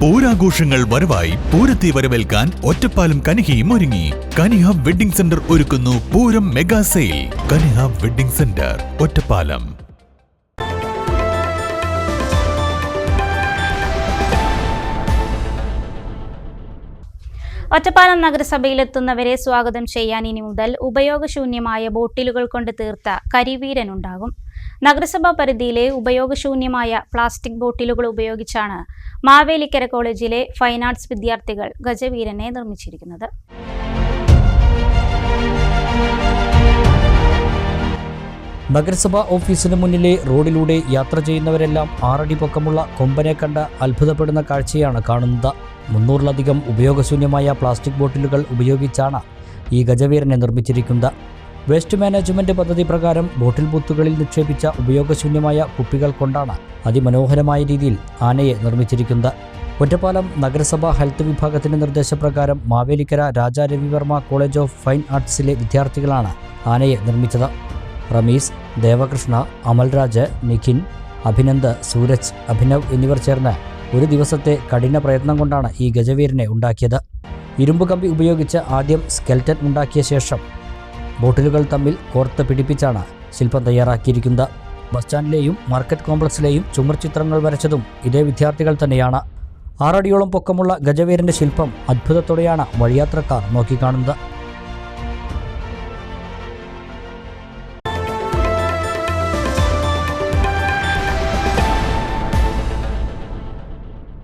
പൂരാഘോഷങ്ങൾ വരവായി പൂരത്തെ വരവേൽക്കാൻ ഒറ്റപ്പാലം കനിഹയും ഒരുങ്ങി. കനിഹ വെഡിംഗ് സെന്റർ ഒരുക്കുന്നു Pooram mega sale. Kaniha wedding centre Ottapalam. Ottapalam നഗരസഭയിലെത്തുന്നവരെ സ്വാഗതം ചെയ്യാൻ ഇനി മുതൽ ഉപയോഗശൂന്യമായ ബോട്ടിലുകൾ കൊണ്ട് തീർത്ത കരിവീരൻ ഉണ്ടാകും നഗരസഭാ പരിധിയിലെ ഉപയോഗശൂന്യമായ പ്ലാസ്റ്റിക് ബോട്ടിലുകൾ ഉപയോഗിച്ചാണ് മാവേലിക്കര കോളേജിലെ ഫൈൻ ആർട്സ് വിദ്യാർത്ഥികൾ ഗജവീരനെ നിർമ്മിച്ചിരിക്കുന്നത്. നഗരസഭാ ഓഫീസിന് മുന്നിലെ റോഡിലൂടെ യാത്ര ചെയ്യുന്നവരെല്ലാം ആറടി പൊക്കമുള്ള കൊമ്പനെ കണ്ട് അത്ഭുതപ്പെടുന്ന കാഴ്ചയാണ് കാണുന്നത്. മുന്നൂറിലധികം ഉപയോഗശൂന്യമായ പ്ലാസ്റ്റിക് ബോട്ടിലുകൾ ഉപയോഗിച്ചാണ് ഈ ഗജവീരനെ നിർമ്മിച്ചിരിക്കുന്നത്. വേസ്റ്റ് മാനേജ്മെന്റ് പദ്ധതി പ്രകാരം ബോട്ടിൽ ബൂത്തുകളിൽ നിക്ഷേപിച്ച ഉപയോഗശൂന്യമായ കുപ്പികൾ കൊണ്ടാണ് അതിമനോഹരമായ രീതിയിൽ ആനയെ നിർമ്മിച്ചിരിക്കുന്നത്. ഒറ്റപ്പാലം നഗരസഭാ ഹെൽത്ത് വിഭാഗത്തിന്റെ നിർദ്ദേശപ്രകാരം Mavelikara Raja Ravivarma college of fine ആർട്സിലെ വിദ്യാർത്ഥികളാണ് ആനയെ നിർമ്മിച്ചത്. റമീസ് ദേവകൃഷ്ണ അമൽരാജ് നിഖിൻ അഭിനന്ദ് സൂരജ് അഭിനവ് എന്നിവർ ചേർന്ന് ഒരു ദിവസത്തെ കഠിന പ്രയത്നം കൊണ്ടാണ് ഈ ഗജവീരനെ ഉണ്ടാക്കിയത്. ഇരുമ്പ് കമ്പി ഉപയോഗിച്ച് ആദ്യം സ്കെൽറ്റൻ ഉണ്ടാക്കിയ ശേഷം ബോട്ടിലുകൾ തമ്മിൽ കോർത്ത് പിടിപ്പിച്ചാണ് ശില്പം തയ്യാറാക്കിയിരിക്കുന്നത്. ബസ് സ്റ്റാൻഡിലെയും മാർക്കറ്റ് കോംപ്ലക്സിലെയും ചുമർ ചിത്രങ്ങൾ വരച്ചതും ഇതേ വിദ്യാർത്ഥികൾ തന്നെയാണ്. ആറടിയോളം പൊക്കമുള്ള ഗജവീരന്റെ ശില്പം അത്ഭുതത്തോടെയാണ് വഴിയാത്രക്കാർ നോക്കിക്കാണുന്നത്.